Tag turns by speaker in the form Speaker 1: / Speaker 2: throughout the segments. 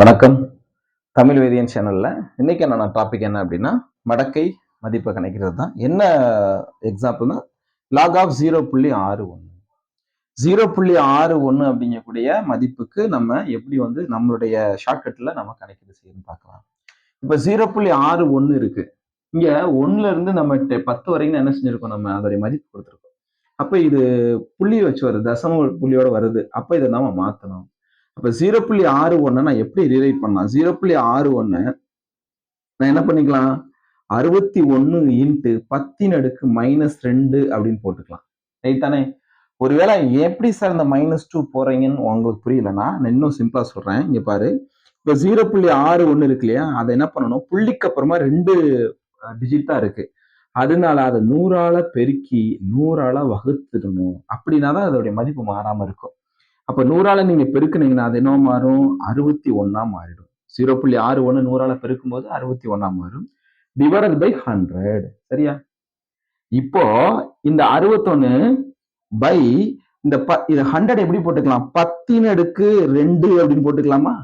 Speaker 1: வணக்கம். தமிழ் வேதியன் சேனலில் இன்றைக்கி என்ன டாபிக் என்ன அப்படின்னா மடக்கை மதிப்பை கணக்கிறது தான். என்ன எக்ஸாம்பிள்னா லாக் ஆஃப் ஜீரோ புள்ளி ஆறு ஒன்று ஜீரோ புள்ளி ஆறு ஒன்று அப்படிங்கக்கூடிய மதிப்புக்கு நம்ம எப்படி வந்து நம்மளுடைய ஷார்ட்கட்டில் நம்ம கணக்கீடு செய்யணும்னு பார்க்கலாம். இப்போ ஜீரோ புள்ளி ஆறு ஒன்று இருக்குது இங்கே ஒன்றுலேருந்து நம்ம பத்து வரைக்கும் என்ன செஞ்சிருக்கோம் நம்ம? அதோடைய மதிப்பு கொடுத்துருக்கோம். அப்போ இது புள்ளி வச்சு வருது தசம புள்ளியோட வருது. அப்போ இதை நம்ம மாற்றணும் அப்ப ஜீரோ புள்ளி ஆறு ஒன்று நான் எப்படி ரீரைட் பண்ணலாம்? ஜீரோ புள்ளி ஆறு ஒன்று நான் என்ன பண்ணிக்கலாம்? அறுபத்தி ஒன்னு இன்ட்டு பத்தின் அடுக்கு மைனஸ் ரெண்டு அப்படின்னு போட்டுக்கலாம். ரைட் தானே? ஒருவேளை எப்படி சார் இந்த மைனஸ் டூ போறீங்கன்னு உங்களுக்கு புரியலன்னா நான் இன்னும் சிம்பிளா சொல்றேன். இங்க பாரு. இப்போ ஜீரோ புள்ளி ஆறு ஒன்று இருக்கு இல்லையா? அதை என்ன பண்ணணும்? புள்ளிக்கு அப்புறமா ரெண்டு டிஜிட் தான் இருக்கு. அதனால அதை நூறால பெருக்கி நூறால வகுத்துடணும். அப்படின்னா தான் அதோடைய மதிப்பு மாறாம இருக்கும். அப்போ நூறால நீங்க பெருக்குனீங்கன்னா அது என்ன மாறும்? அறுபத்தி ஒன்னா மாறிடும். ஜீரோ புள்ளி ஆறு ஒன்று நூறால பெருக்கும் போது அறுபத்தி ஒன்னா மாறும். டிவைடட் பை ஹண்ட்ரட் சரியா? இப்போ இந்த அறுபத்தொன்னு பை இந்த ப இது ஹண்ட்ரட் எப்படி போட்டுக்கலாம்? பத்தின் அடுக்கு ரெண்டு அப்படின்னு போட்டுக்கலாமா?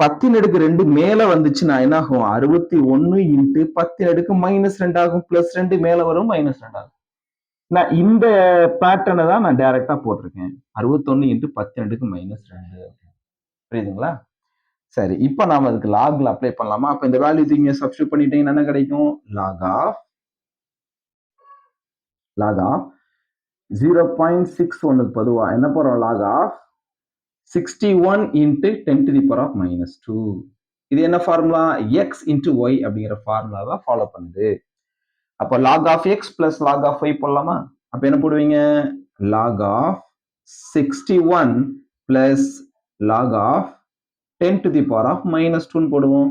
Speaker 1: பத்தின் அடுக்கு ரெண்டு மேல வந்துச்சுன்னா என்ன ஆகும் அறுபத்தி ஒன்னு இன்ட்டு பத்தின் அடுக்கு மைனஸ் ரெண்டு ஆகும் பிளஸ் ரெண்டு மேல வரும் மைனஸ் ரெண்டு ஆகும் நான் இந்த பேட்டர்னை தான் நான் டைரெக்டாக போட்டிருக்கேன். அறுபத்தொன்னு இன்ட்டு பத்து ரெண்டுக்கு மைனஸ் ரெண்டு புரியுதுங்களா? சரி இப்போ நாம் அதுக்கு லாக்ல அப்ளை பண்ணலாமா? அப்போ இந்த வேல்யூ இங்கே சப்ஸ்டியூட் பண்ணிட்டீங்கன்னா என்ன கிடைக்கும்? Log of log of zero point six ஒன்னுக்கு பதுவாக என்ன போகிறோம் log of sixty one into ten to the power of minus two இது என்ன ஃபார்முலா எக்ஸ் இன்ட்டு ஒய் அப்படிங்கிற ஃபார்முலாவை ஃபாலோ பண்ணுது. அப்போ log of x plus log of y போடலாமா? அப்போ என்ன போடுவீங்க? Log of sixty one plus log of ten to the power of minus டூன்னு போடுவோம்.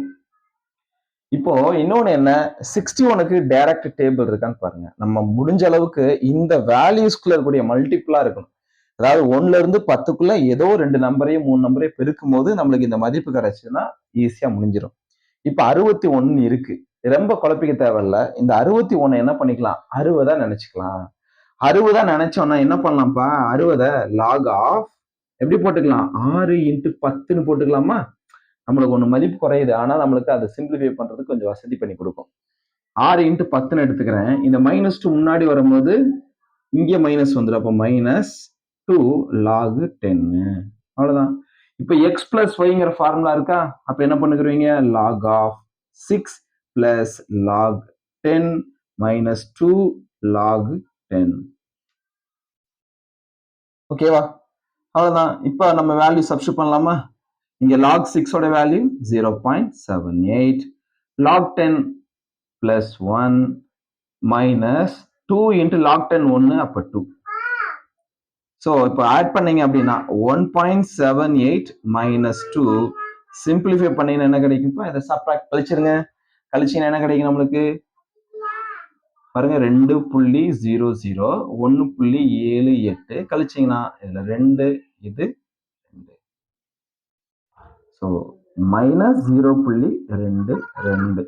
Speaker 1: இப்போ இன்னொன்று என்ன? சிக்ஸ்டி ஒனுக்கு டைரக்ட் டேபிள் இருக்கான்னு பாருங்க. நம்ம முடிஞ்ச அளவுக்கு இந்த வேல்யூஸ்குள்ள இருக்கக்கூடிய மல்டிபிளா இருக்கணும். அதாவது ஒன்னுல இருந்து பத்துக்குள்ள ஏதோ ரெண்டு நம்பரையும் மூணு நம்பரையும் பெருக்கும் போது நம்மளுக்கு இந்த மதிப்பு கிடைச்சதுன்னா ஈஸியா முடிஞ்சிடும் இப்போ அறுபத்தி ஒன்னு இருக்கு. ரொம்ப குழப்பிக்க தேவையில்ல. இந்த அறுபத்தி ஒன்று என்ன பண்ணிக்கலாம்? அறுபதா நினச்சிக்கலாம். அறுபதா நினைச்சோம்னா என்ன பண்ணலாம்ப்பா? அறுபதை லாக் ஆஃப் எப்படி போட்டுக்கலாம்? ஆறு இன்ட்டு பத்துன்னு போட்டுக்கலாமா? நம்மளுக்கு ஒன்று மதிப்பு குறையுது. ஆனால் நம்மளுக்கு அதை சிம்பிளிஃபை பண்ணுறதுக்கு கொஞ்சம் வசதி பண்ணி கொடுக்கும். ஆறு இன்ட்டு பத்துன்னு எடுத்துக்கிறேன். இந்த மைனஸ் டூ முன்னாடி வரும்போது இங்கே மைனஸ் வந்துடும் அப்போ மைனஸ் டூ லாக் டென்னு அவ்வளோதான் இப்போ எக்ஸ் பிளஸ் ஒய்ங்கிற ஃபார்முலா இருக்கா? அப்போ என்ன பண்ணுக்குறீங்க? Log of six plus log 10 minus 2 log 10 ஓகேவா அவ்வளோதான் இப்போ நம்ம வேல்யூ சப்ஸ்டியூட் பண்ணலாமா? இங்கே log சிக்ஸோட value zero point seven eight log ten plus one minus two into log ten ஒன்று அப்போ டூ ஸோ இப்போ ஆட் பண்ணீங்க அப்படின்னா one point seven eight minus two simplify பண்ணீங்கன்னா என்ன கிடைக்கும்? இதை சப்ராக்ட் கழிச்சிருங்க கழிச்சிங்கன்னா என்ன கிடைக்கும் நம்மளுக்கு? பாருங்க ரெண்டு புள்ளி ஜீரோ ஜீரோ ஒன்று புள்ளி ஏழு எட்டு. கழிச்சிங்கன்னா இதில் ரெண்டு இது ரெண்டு. ஸோ மைனஸ் ஜீரோ புள்ளி ரெண்டு ரெண்டு.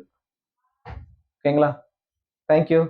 Speaker 1: ஓகேங்களா தேங்க்யூ